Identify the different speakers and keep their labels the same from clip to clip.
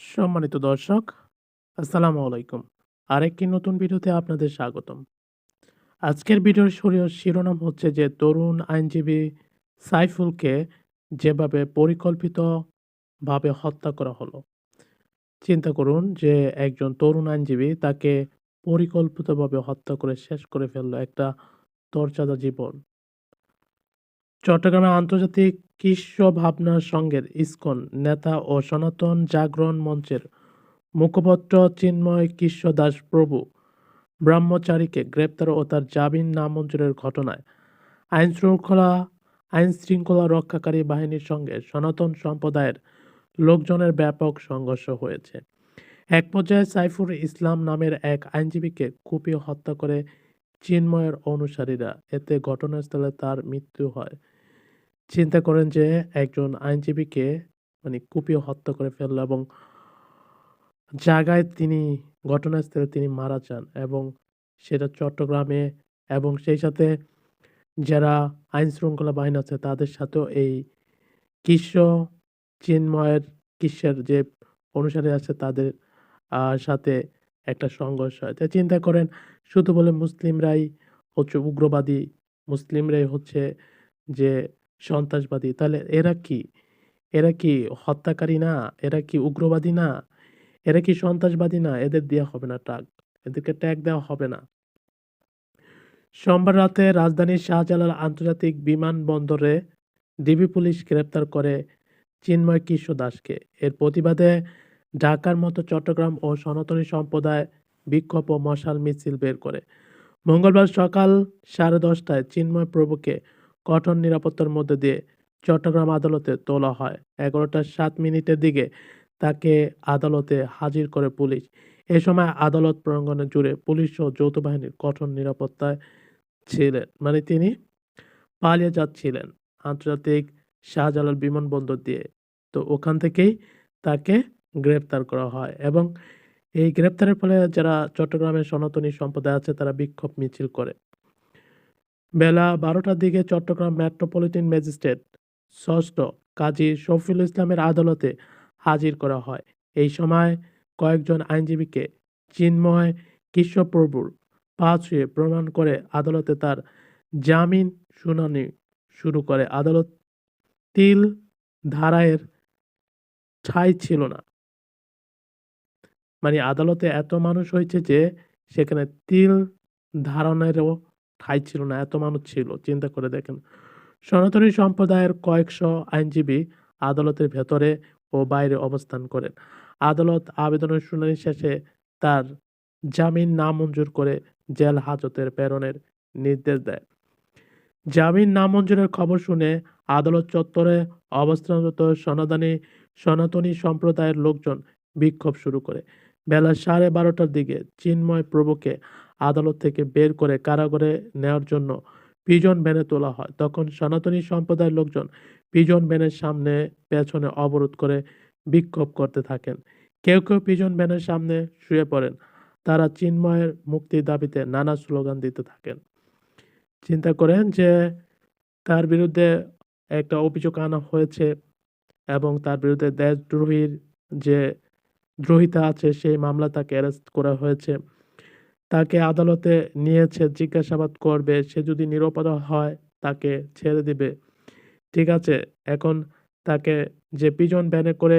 Speaker 1: সম্মানিত দর্শক, আসসালামু আলাইকুম। আরেকটি নতুন ভিডিওতে আপনাদের স্বাগতম। আজকের ভিডিওর শিরোনাম হচ্ছে যে তরুণ আইনজীবী সাইফুলকে যেভাবে পরিকল্পিতভাবে হত্যা করা হলো। চিন্তা করুন যে একজন তরুণ আইনজীবী তাকে পরিকল্পিতভাবে হত্যা করে শেষ করে ফেলল একটা তরচাদা জীবন। চট্টগ্রামে আন্তর্জাতিক কৃষ্ণ ভাবনা সংঘের ইস্কন, নেতা ও সনাতন জাগরণ মঞ্চের মুখপত্র চিন্ময় কৃষ্ণ দাস প্রভু ব্রহ্মচারীকে গ্রেপ্তার ও তার জামিন নামঞ্জুরের ঘটনায় আইনশৃঙ্খলা আইনশৃঙ্খলা রক্ষাকারী বাহিনীর সঙ্গে সনাতন সম্প্রদায়ের লোকজনের ব্যাপক সংঘর্ষ হয়েছে। এক পর্যায়ে সাইফুর ইসলাম নামের এক আইনজীবীকে কুপিয়ে হত্যা করে চিন্ময়ের অনুসারীরা। এতে ঘটনাস্থলে তার মৃত্যু হয়। চিন্তা করেন যে একজন আইনজীবীকে মানে কুপিয়ে হত্যা করে ফেলল এবং জায়গায় তিনি, ঘটনাস্থলে তিনি মারা যান এবং সেটা চট্টগ্রামে এবং সেই সাথে যারা আইন শৃঙ্খলা বাহিনী আছে তাদের সাথেও এই কৃষ্ণ চিন্ময়ের কৃষ্ণের যে অনুসারী আছে তাদের সাথে একটা সংঘর্ষ হয়। তাই চিন্তা করেন, শুধু বলে মুসলিমরাই হচ্ছে উগ্রবাদী, মুসলিমরাই হচ্ছে যে সন্ত্রাসবাদী। তাহলে এরা কি? এরা কি হত্যাকারী না? এরা কি উগ্রবাদী না? এরা কি সন্ত্রাসবাদী না? এদের দেওয়া হবে না ট্যাগ এদেরকে ট্যাগ দেওয়া হবে না। সোমবার রাতে রাজধানীর শাহজালাল আন্তর্জাতিক বিমানবন্দরে ডিবি পুলিশ গ্রেপ্তার করে চিন্ময় কৃষ্ণ দাসকে। এর প্রতিবাদে ঢাকার মতো চট্টগ্রাম ও সনাতনী সম্প্রদায় বিক্ষোভ ও মশাল মিছিল বের করে। মঙ্গলবার সকাল সাড়ে দশটায় চিন্ময় প্রভুকে কঠোর নিরাপত্তার মধ্যে দিয়ে চট্টগ্রাম আদালতে তোলা হয়। এগারোটা সাত মিনিটের দিকে তাকে আদালতে হাজির করে পুলিশ। এ সময় আদালত প্রাঙ্গণে জুড়ে পুলিশ ও যৌথ বাহিনীর কঠোর নিরাপত্তায় ছিলেন। মানে তিনি পালিয়ে যাচ্ছিলেন আন্তর্জাতিক শাহজালাল বিমানবন্দর দিয়ে। তো ওখান থেকেই তাকে গ্রেপ্তার করা হয় এবং এই গ্রেপ্তারের ফলে যারা চট্টগ্রামের সনাতনী সম্প্রদায় আছে, তারা বিক্ষোভ মিছিল করে। বেলা বারোটার দিকে চট্টগ্রাম মেট্রোপলিটন ম্যাজিস্ট্রেট ষষ্ঠ কাজী শফিউল ইসলামের আদালতে হাজির করা হয়। এই সময় কয়েকজন আইনজীবীকে চিন্ময় কৃষ্ণপ্রভুর পা ছুঁয়ে প্রমাণ করে আদালতে তার জামিন শুনানি শুরু করে। আদালত তিল ধারায়ের ঠাঁই ছিল না। মানে আদালতে এত মানুষ হয়েছে যে সেখানে তিল ধারণেরও ঠাঁই ছিল না, এত মানুষ ছিল, চিন্তা করে দেখেন। সনাতনী সম্প্রদায়ের কয়েকশো আইনজীবী আদালতের ভেতরে ও বাইরে অবস্থান করেন। আদালত আবেদনের শুনানি শেষে তার জামিন নামঞ্জুর করে জেল হাজতের প্রেরণের নির্দেশ দেয়। জামিন নামঞ্জুরের খবর শুনে আদালত চত্বরে অবস্থানরত সনাতনী সনাতনী সম্প্রদায়ের লোকজন বিক্ষোভ শুরু করে। বেলা সাড়ে বারোটার দিকে চিন্ময় প্রভুকে আদালত থেকে বের করে কারাগারে নেওয়ার জন্য পিজন ভ্যানে তোলা হয়। তখন সনাতনী সম্প্রদায়ের লোকজন পিজন ভ্যানের সামনে পেছনে অবরোধ করে বিক্ষোভ করতে থাকেন। কেউ কেউ পিজন ভ্যানের সামনে শুয়ে পড়েন। তারা চিন্ময়ের মুক্তির দাবিতে নানা স্লোগান দিতে থাকেন। চিন্তা করেন যে তার বিরুদ্ধে একটা অভিযোগ আনা হয়েছে এবং তার বিরুদ্ধে দেশদ্রোহীর যে দ্রোহিতা আছে সেই মামলা তাকে অ্যারেস্ট করা হয়েছে। তাকে আদালতে নিয়েছে, জিজ্ঞাসাবাদ করবে, সে যদি নিরাপদ হয় তাকে ছেড়ে দিবে। ঠিক আছে, এখন তাকে যে পিজন ভ্যানে করে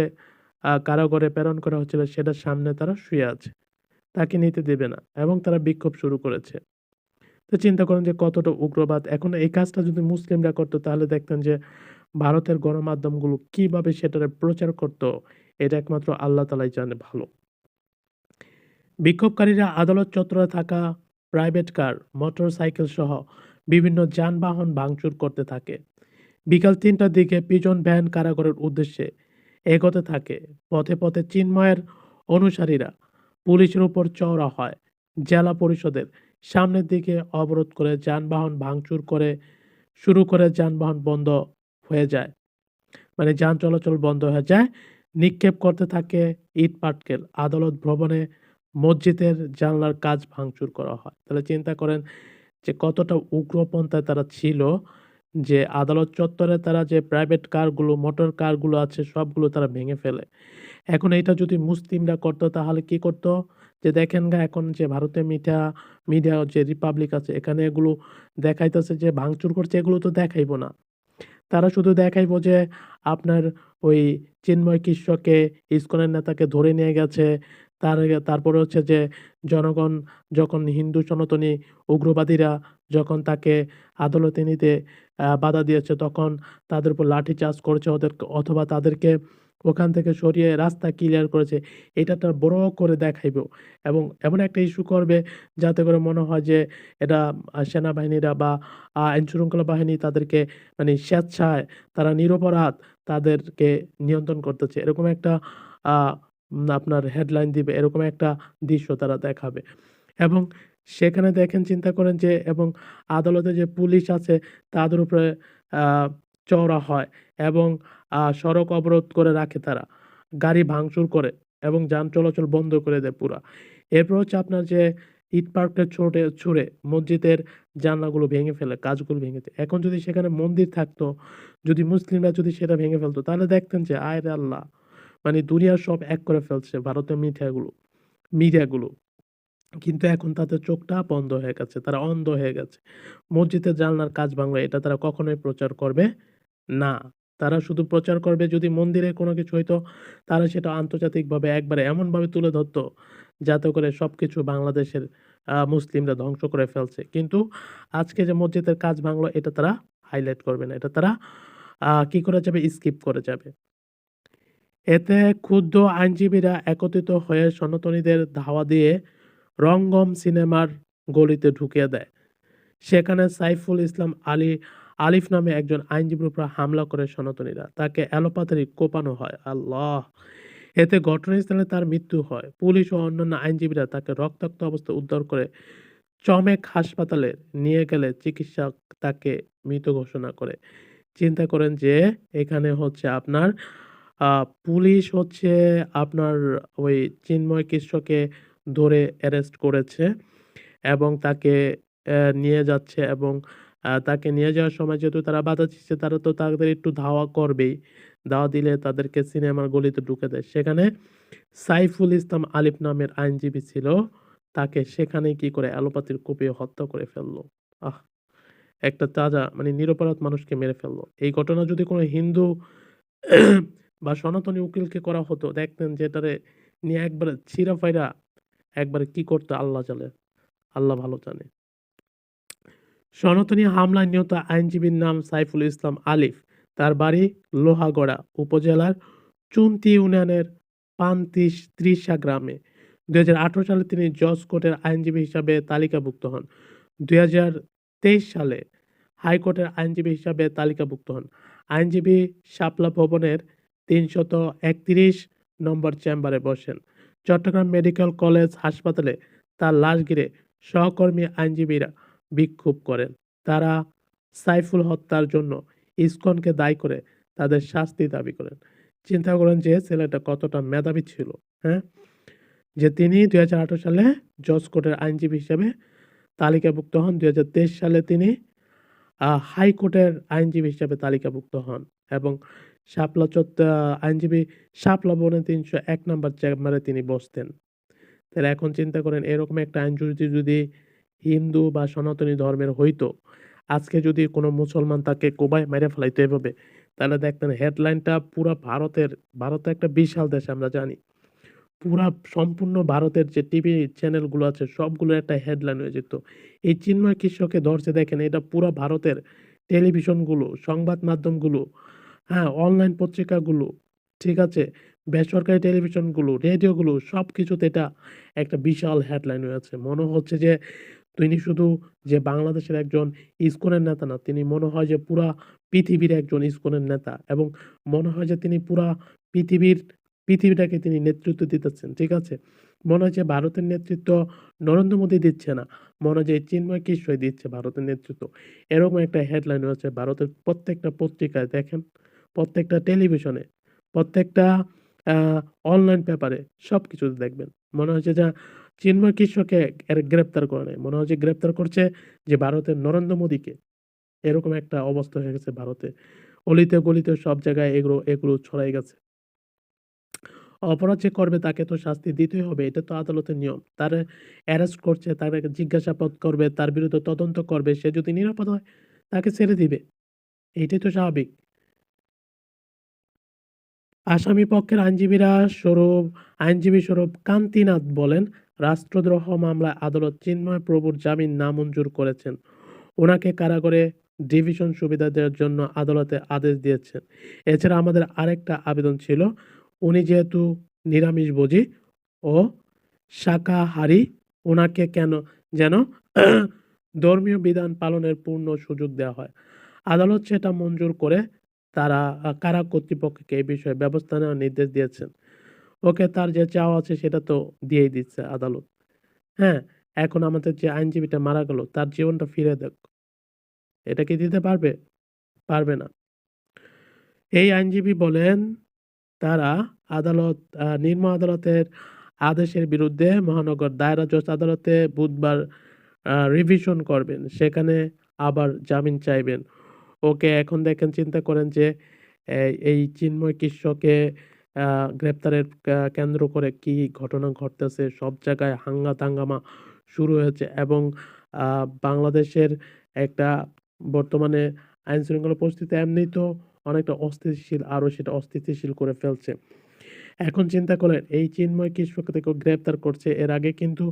Speaker 1: কারাগারে প্রেরণ করা হচ্ছিল সেটার সামনে তারা শুয়ে আছে। তাকে নিতে দেবে না এবং তারা বিক্ষোভ শুরু করেছে। তো চিন্তা করেন যে কতটা উগ্রবাদ। এখন এই কাজটা যদি মুসলিমরা করতো, তাহলে দেখতেন যে ভারতের গণমাধ্যমগুলো কীভাবে সেটার প্রচার করতো, এটা একমাত্র আল্লাহ তালাই জানে ভালো। বিক্ষোভকারীরা আদালত চত্বরে থাকা প্রাইভেট কার মোটর সাইকেল সহ বিভিন্ন যানবাহন ভাঙচুর করতে থাকে। বিকাল তিনটার দিকে পিজন ভ্যান কারাগারের উদ্দেশ্যে এগোতে থাকে। পথে পথে চিন্ময়ের অনুসারীরা পুলিশের উপর চওড়া হয়। জেলা পরিষদের সামনের দিকে অবরোধ করে যানবাহন ভাঙচুর করে শুরু করে যানবাহন বন্ধ হয়ে যায়। মানে যান চলাচল বন্ধ হয়ে যায়। নিক্ষেপ করতে থাকে ইট পাটকেল আদালত ভবনে মসজিদের জানলার কাজ ভাঙচুর করা হয় তাহলে চিন্তা করেন যে কতটা উগ্রপন্থায় তারা ছিল যে আদালত চত্বরে তারা যে প্রাইভেট কারগুলো, মোটর কারগুলো আছে সবগুলো তারা ভেঙে ফেলে। এখন এইটা যদি মুসলিমরা করত তাহলে কি করত? যে দেখেন গা এখন যে ভারতের মিডিয়া মিডিয়া যে রিপাবলিক আছে এখানে এগুলো দেখাইতেছে যে ভাঙচুর করছে এগুলো তো দেখাইব না। তারা শুধু দেখাইব যে আপনার ওই চিন্ময় কৃষ্ণকে ইস্কনের নেতাকে ধরে নিয়ে গেছে। তার তারপরে হচ্ছে যে জনগণ যখন হিন্দু সনাতনী উগ্রবাদীরা যখন তাকে আদালতে নিতে বাধা দিয়েছে, তখন তাদের উপর লাঠিচার্জ করেছে ওদের, অথবা তাদেরকে ওখান থেকে সরিয়ে রাস্তা ক্লিয়ার করেছে। এটা একটা বড় করে দেখাইব এবং এমন একটা ইস্যু করবে যাতে করে মনে হয় যে এটা সেনাবাহিনীরা বা আইন শৃঙ্খলা বাহিনী তাদেরকে মানে স্বেচ্ছায় তারা নিরপরাধ তাদেরকে নিয়ন্ত্রণ করতেছে। এরকম একটা আপনার হেডলাইন দিবে। এরকম একটা দৃশ্য তারা দেখাবে। এবং সেখানে দেখেন চিন্তা করেন যে এবং আদালতে যে পুলিশ আছে তাদের উপরে চওড়া হয় এবং সড়ক অবরোধ করে রাখে তারা। গাড়ি ভাঙচুর করে এবং যান চলাচল বন্ধ করে দেয় পুরা। এরপর হচ্ছে আপনার যে ইট পাটকেল ছোটে ছুঁড়ে মসজিদের জানলাগুলো ভেঙে ফেলে, কাজগুলো ভেঙে দেয়। এখন যদি সেখানে মন্দির থাকতো, যদি মুসলিমরা যদি সেটা ভেঙে ফেলতো তাহলে দেখতেন যে আয় আল্লাহ! মানে দুনিয়ার সব এক করে ফেলছে, ভারতের মিডিয়াগুলো মিডিয়াগুলো। কিন্তু এখন তাদের চোখটা বন্ধ হয়ে গেছে। তারা অন্ধ হয়ে গেছে। মসজিদের জানলার কাজ ভাঙলো এটা তারা কখনোই প্রচার করবে না। তারা শুধু প্রচার করবে যদি মন্দিরে কোনো কিছু হইতো, তারা সেটা আন্তর্জাতিকভাবে একবারে এমনভাবে তুলে ধরতো, যাতে করে সব কিছু বাংলাদেশের মুসলিমরা ধ্বংস করে ফেলছে। কিন্তু আজকে যে মসজিদের কাজ ভাঙলো, এটা তারা হাইলাইট করবে না। এটা তারা কি করে যাবে? স্কিপ করে যাবে। এতে ক্ষুব্ধ আইনজীবীরা একত্রিত হয়ে সনাতনীদের ধাওয়া দিয়ে রঙ্গম সিনেমার গলিতে ঢুকিয়ে দেয়। সেখানে সাইফুল ইসলাম আলী, আলিফ নামে একজন আইনজীবীর উপর হামলা করে সনাতনীরা। তাকে এলোপাতাড়ি কোপানো হয়। আল্লাহ! এতে ঘটনাস্থলে তার মৃত্যু হয়। পুলিশ ও অন্যান্য আইনজীবীরা তাকে রক্তাক্ত অবস্থায় উদ্ধার করে চমেক হাসপাতালে নিয়ে গেলে চিকিৎসক তাকে মৃত ঘোষণা করে। চিন্তা করেন যে, এখানে হচ্ছে আপনার পুলিশ হচ্ছে আপনার ওই চিন্ময় কৃষ্ণকে ধরে অ্যারেস্ট করেছে এবং তাকে নিয়ে যাচ্ছে এবং তাকে নিয়ে যাওয়ার সময় যেহেতু তারা বাধা দিচ্ছে, তারা তো তাদের একটু ধাওয়া করবেই। ধাওয়া দিলে তাদেরকে সিনেমার গলিতে ঢুকে দেয়। সেখানে সাইফুল ইসলাম আলিফ নামের আইনজীবী ছিল। তাকে সেখানে কি করে এলোপাতাড়ি কুপিয়ে হত্যা করে ফেলল আহ! একটা তাজা মানে নিরপরাধ মানুষকে মেরে ফেলল এই ঘটনা যদি কোনো হিন্দু বা সনাতনী উকিলকে করা হতো, দেখতেন যে এটারে নিয়ে একবারে ছিঁড়া-ফাইড়া একবারে কি করতো আল্লাহ জানে। আল্লাহ ভালো জানে। সনাতনী হামলায় নিহত আইনজীবীর নাম সাইফুল ইসলাম আলিফ। তার বাড়ি লোহাগড়া উপজেলার চুন্তি ইউনিয়নের পানতিস ত্রিশা গ্রামে। ২০১৮ সালে তিনি জজ কোর্টের আইনজীবী হিসাবে তালিকাভুক্ত হন। ২০২৩ সালে হাইকোর্টের আইনজীবী হিসাবে তালিকাভুক্ত হন। আইনজীবী শাপলা ভবনের ৩৩১ নম্বর চেম্বারে বসেন। চট্টগ্রাম মেডিকেল কলেজ হাসপাতালে তার লাশ ঘিরে সহকর্মী আইনজীবীরা বিক্ষোভ করেন। তারা সাইফুল হত্যার জন্য ইসকনকে দায়ী করে তাদের শাস্তি দাবি করেন। চিন্তা করেন যে ছেলেটা কতটা মেধাবী ছিল, হ্যাঁ? যে তিনি ২০১৮ সালে জজ কোর্টের আইনজীবী হিসেবে তালিকাভুক্ত হন। ২০২৩ সালে তিনি হাইকোর্টের আইনজীবী হিসেবে তালিকাভুক্ত হন এবং শাপলা চত্ব আইনজীবী শাপলা বনে তিনশো এক নম্বর চেম্বারে তিনি বসতেন। তাহলে এখন চিন্তা করেন এরকম একটা আইনজীবী যদি হিন্দু বা সনাতনী ধর্মের হইতো, আজকে যদি কোনো মুসলমান তাকে কোবায় মেরে ফেলাইতো এভাবে, তাহলে দেখতেন হেডলাইনটা পুরো ভারতের, ভারত একটা বিশাল দেশ আমরা জানি। পুরা সম্পূর্ণ ভারতের যে টিভি চ্যানেলগুলো আছে সবগুলো একটা হেডলাইন হয়ে যেত। এই চিন্ময় কৃষ্ণকে ধরছে দেখেন এটা পুরা ভারতের টেলিভিশনগুলো, সংবাদ মাধ্যমগুলো, হ্যাঁ? অনলাইন পত্রিকাগুলো, ঠিক আছে? বেসরকারি টেলিভিশনগুলো, রেডিওগুলো সব কিছুতে এটা একটা বিশাল হেডলাইন হয়েছে। মনে হচ্ছে যে তিনি শুধু যে বাংলাদেশের একজন ইসকনের নেতা না, তিনি মনে হয় যে পুরা পৃথিবীর একজন ইসকনের নেতা এবং মনে হয় যে তিনি পুরা পৃথিবীর পৃথিবীটাকে তিনি নেতৃত্ব দিতেছেন, ঠিক আছে? মনে হয় যে ভারতের নেতৃত্ব নরেন্দ্র মোদী দিচ্ছে না। মনে হয় যে চিন্ময় কৃষ্ণই দিচ্ছে ভারতের নেতৃত্ব। এরকম একটা হেডলাইন হয়েছে ভারতের প্রত্যেকটা পত্রিকায় দেখেন, প্রত্যেকটা টেলিভিশনে, প্রত্যেকটা অনলাইন পেপারে সবকিছুতে দেখবেন। মনে হচ্ছে যা চিন্ময় কৃষ্ণকে গ্রেপ্তার করে নেয় মনে হচ্ছে গ্রেপ্তার করছে যে ভারতের নরেন্দ্র মোদীকে। এরকম একটা অবস্থা হয়ে গেছে ভারতে। অলিতে গলিতে সব জায়গায় এগুলো এগুলো ছড়াই গেছে। অপরাধ যে করবে তাকে তো শাস্তি দিতেই হবে। এটা তো আদালতের নিয়ম। তারে অ্যারেস্ট করছে, তাকে জিজ্ঞাসাবাদ করবে, তার বিরুদ্ধে তদন্ত করবে। সে যদি নিরাপদ হয় তাকে ছেড়ে দিবে। এইটাই তো স্বাভাবিক। আসামি পক্ষের আইনজীবীরা স্বরূপ আইনজীবী স্বরূপ কান্তিনাথ বলেন, রাষ্ট্রদ্রোহ মামলায় আদালত চিন্ময় প্রভুর জামিন নামঞ্জুর করেছেন। ওনাকে কারাগারে ডিভিশন সুবিধা দেওয়ার জন্য আদালতে আদেশ দিয়েছেন। এছাড়া আমাদের আরেকটা আবেদন ছিল, উনি যেহেতু নিরামিষভোজী ও শাকাহারী, ওনাকে কেন যেন ধর্মীয় বিধান পালনের পূর্ণ সুযোগ দেওয়া হয়। আদালত সেটা মঞ্জুর করে তারা কারা কর্তৃপক্ষকে এই বিষয়ে ব্যবস্থা নেওয়ার নির্দেশ দিয়েছেন। ওকে তার যে চাওয়া আছে সেটা তো দিয়েই দিচ্ছে আদালত। হ্যাঁ? এখন আমাদের যে আইনজীবীটা মারা গেল তার জীবনটা ফিরে দেখ এটা কি দিতে পারবে? পারবে না। এই আইনজীবী বলেন, তারা আদালত নিম্ন আদালতের আদেশের বিরুদ্ধে মহানগর দায়রা জজ আদালতে বুধবার রিভিশন করবেন। সেখানে আবার জামিন চাইবেন। ওকে এখন দেখেন চিন্তা করেন যে এই চিন্ময় কৃষ্ণকে গ্রেপ্তারের কেন্দ্র করে কি ঘটনা ঘটতেছে। সব জায়গায় হাঙ্গা-তাঙ্গামা শুরু হয়েছে এবং বাংলাদেশের একটা বর্তমানে আইন-শৃঙ্খলা পরিস্থিতি এমনি তো অনেকটা অস্থিতিশীল, আরও সেটা অস্থিতিশীল করে ফেলছে। এখন চিন্তা করেন, এই চিন্ময় কৃষ্ণকে কেউ গ্রেপ্তার করছে। এর আগে কিন্তু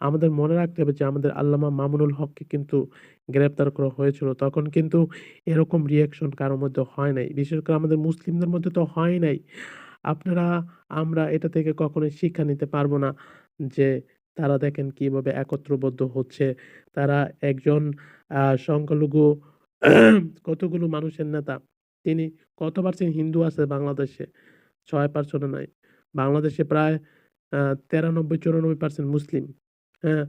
Speaker 1: আমাদের মনে রাখতে হবে যে, আমাদের আল্লামা মামুনুল হককে কিন্তু গ্রেপ্তার করা হয়েছিল। তখন কিন্তু এরকম রিয়াকশন কারোর মধ্যে হয় নাই। বিশেষ করে আমাদের মুসলিমদের মধ্যে তো হয় নাই। আপনারা, আমরা এটা থেকে কখনোই শিক্ষা নিতে পারব না যে, তারা দেখেন কীভাবে একত্রবদ্ধ হচ্ছে। তারা একজন সংখ্যালঘু, কতগুলো মানুষের নেতা। তিনি কত পার্সেন্ট হিন্দু আছে বাংলাদেশে? ৬% ও নাই। বাংলাদেশে প্রায় তেরানব্বই চুরানব্বই পার্সেন্ট মুসলিম। হ্যাঁ?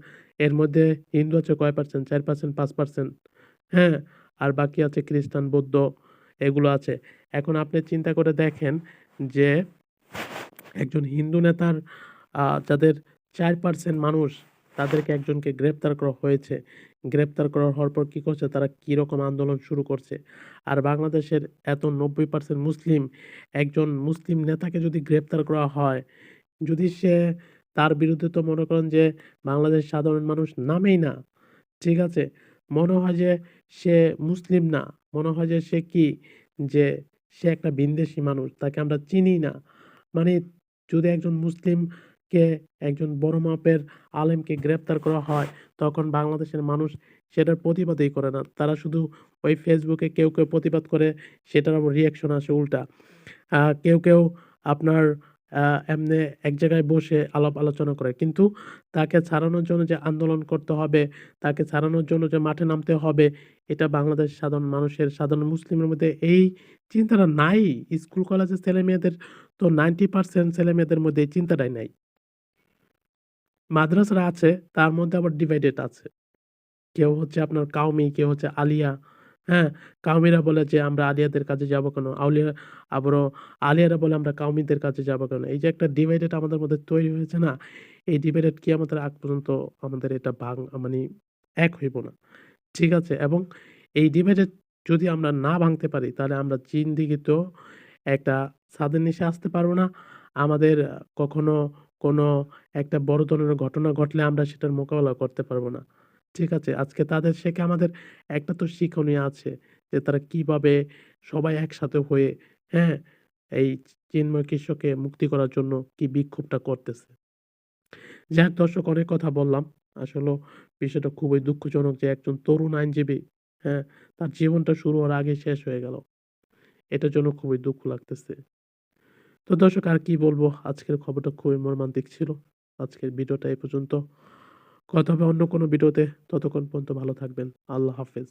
Speaker 1: এর মধ্যে হিন্দু আছে কয় পার্সেন্ট? ৪%, 5% হ্যাঁ? আর বাকি আছে খ্রিস্টান, বৌদ্ধ এগুলো আছে। এখন আপনি চিন্তা করে দেখেন যে একজন হিন্দু নেতার যাদের চার পার্সেন্ট মানুষ তাদেরকে একজনকে গ্রেপ্তার করা হয়েছে। গ্রেপ্তার করা হওয়ার পর কী করছে? তারা কীরকম আন্দোলন শুরু করছে। আর বাংলাদেশের এত ৯০% মুসলিম, একজন মুসলিম নেতাকে যদি গ্রেপ্তার করা হয়, যদি সে তার বিরুদ্ধে তো মনে করেন যে বাংলাদেশ সাধারণ মানুষ নামেই না। ঠিক আছে? মনে হয় যে সে মুসলিম না। মনে হয় যে সে কি? যে সে একটা ভিনদেশী মানুষ। তাকে আমরা চিনি না। মানে যদি একজন মুসলিমকে একজন বড় মাপের আলেমকে গ্রেপ্তার করা হয়, তখন বাংলাদেশের মানুষ সেটার প্রতিবাদই করে না। তারা শুধু ওই ফেসবুকে কেউ, কেউ প্রতিবাদ করে সেটার আবার রিঅ্যাকশন আসে উল্টা। কেউ, কেউ আপনার এমনি এক জায়গায় বসে আলাপ আলোচনা করে। কিন্তু তাকে ছাড়ানোর জন্য যে আন্দোলন করতে হবে, তাকে ছাড়ানোর জন্য যে মাঠে নামতে হবে, এটা বাংলাদেশের সাধারণ মানুষের, সাধারণ মুসলিমের মধ্যে এই চিন্তাটা নাই। স্কুল কলেজের ছেলেমেয়েদের তো 90% ছেলেমেয়েদের মধ্যে এই চিন্তাটাই নাই। মাদ্রাসারা আছে, তার মধ্যে আবার ডিভাইডেড আছে। কেউ হচ্ছে আপনার কাউমি, কেউ হচ্ছে আলিয়া। হ্যাঁ? কাউমিরা বলে যে আমরা আলিয়াদের কাছে যাব কেন? আউলিয়া আবারও আলিয়ারা বলে আমরা কাউমিদের কাছে যাব কেন? এই যে একটা ডিভাইডেড আমাদের মধ্যে তৈরি হয়েছে না? এই ডিভাইডেড কি আমাদের আগ পর্যন্ত আমাদের এটা ভাং মানে এক হইব না। ঠিক আছে? এবং এই ডিভাইডেড যদি আমরা না ভাঙতে পারি তাহলে আমরা জিন্দেগিতেও একটা ছাদের নিশে আসতে পারব না। আমাদের কখনো কোনো একটা বড় ধরনের ঘটনা ঘটলে আমরা সেটার মোকাবেলা করতে পারব না। ঠিক আছে? আজকে তাদের শেখে আমাদের একটা তো শিক্ষণীয় আছে যে তারা কীভাবে সবাই একসাথে হয়ে হ্যাঁ? এই চিন্ময় কৃষ্ণকে মুক্তি করার জন্য কি বিক্ষোভটা করতেছে। যাই হোক দর্শক অনেক কথা বললাম। আসলে বিষয়টা খুবই দুঃখজনক যে একজন তরুণ আইনজীবী, হ্যাঁ? তার জীবনটা শুরু হওয়ার আগে শেষ হয়ে গেল। এটার জন্য খুবই দুঃখ লাগতেছে। তো দর্শক, আর কি বলব? আজকের খবরটা খুবই মর্মান্তিক ছিল। আজকের ভিডিওটা এই পর্যন্ত। কথা হবে অন্য কোনো ভিডিওতে। ততক্ষণ পর্যন্ত ভালো থাকবেন। আল্লাহ হাফেজ।